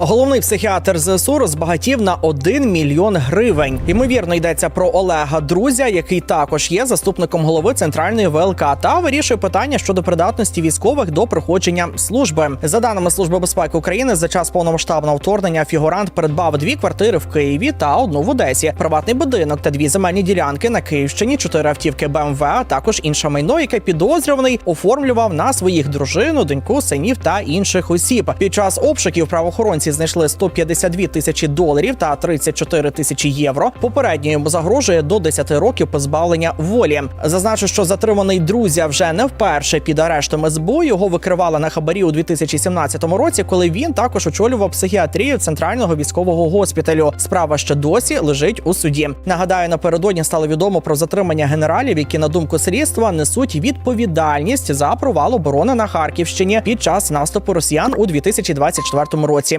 Головний психіатр ЗСУ розбагатів на 1 мільйон гривень. Ймовірно, йдеться про Олега Друзя, який також є заступником голови центральної ВЛК та вирішує питання щодо придатності військових до проходження служби. За даними Служби безпеки України, за час повномасштабного вторгнення фігурант придбав дві квартири в Києві та одну в Одесі, приватний будинок та дві земельні ділянки на Київщині, чотири автівки БМВ, а також інше майно, яке підозрюваний оформлював на своїх дружину, доньку, синів та інших осіб. Під час обшуків правоохоронці знайшли 152 тисячі доларів та 34 тисячі євро. Попередньо йому загрожує до 10 років позбавлення волі. Зазначу, що затриманий друзя вже не вперше під арештом СБУ. Його викривали на хабарі у 2017 році, коли він також очолював психіатрію центрального військового госпіталю. Справа ще досі лежить у суді. Нагадаю, напередодні стало відомо про затримання генералів, які на думку слідства несуть відповідальність за провал оборони на Харківщині під час наступу росіян у 2024 році.